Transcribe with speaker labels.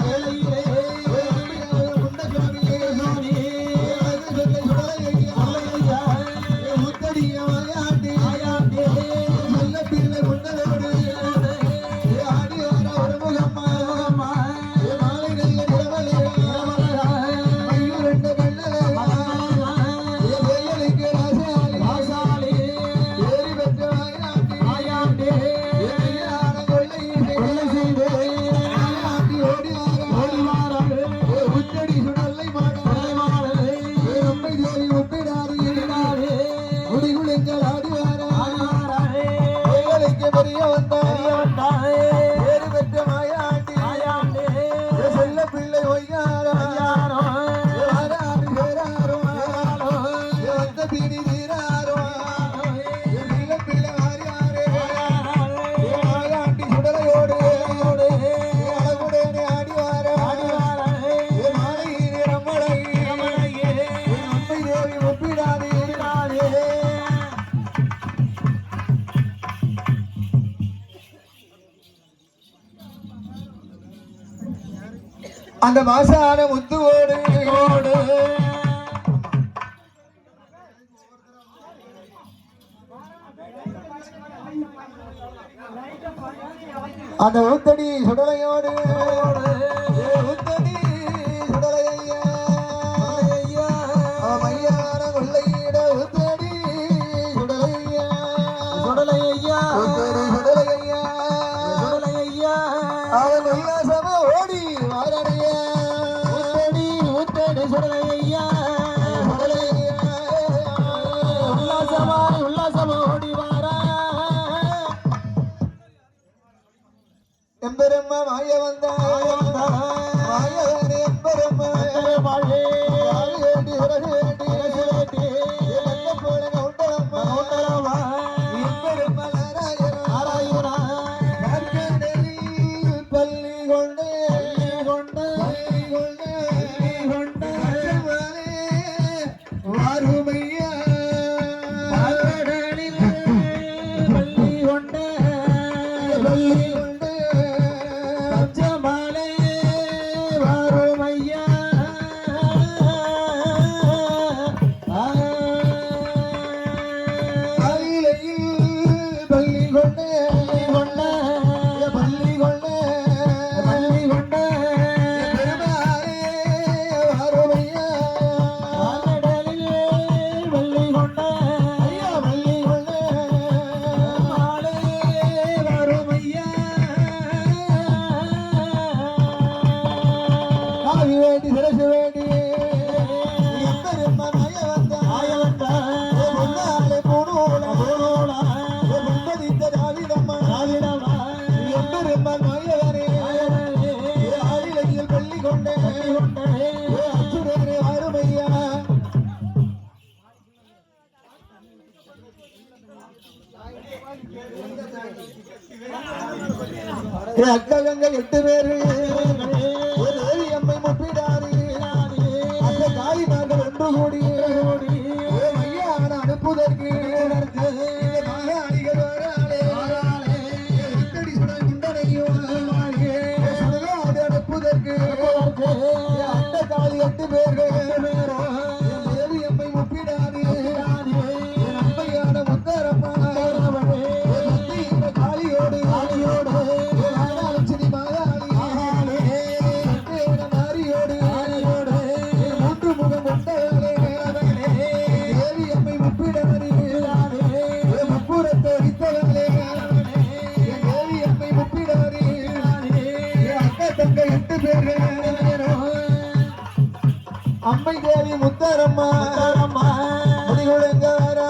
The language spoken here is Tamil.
Speaker 1: Madeleine. பெரிய வந்தான் அந்த மாசான முத்து ஓடு. ஓடு அந்த ஊத்தடி சுடலையோடு எம்பெருமா மாய வந்த மாய வந்த
Speaker 2: மாய
Speaker 1: எம்பெருமா. மாயே பள்ளி கொண்டு
Speaker 2: பள்ளி
Speaker 1: கொண்டு கொள்ளி அக்ககங்கள் எட்டு பேரு. ஒரு அம்மை முப்பிடாரு அந்த தாய் நாங்கள் ஒன்று கூடியே தங்க எட்டு பேரு அம்மை தேவி முத்தாரம்மா முத்தாரம்மா முடிகொழுங்காரா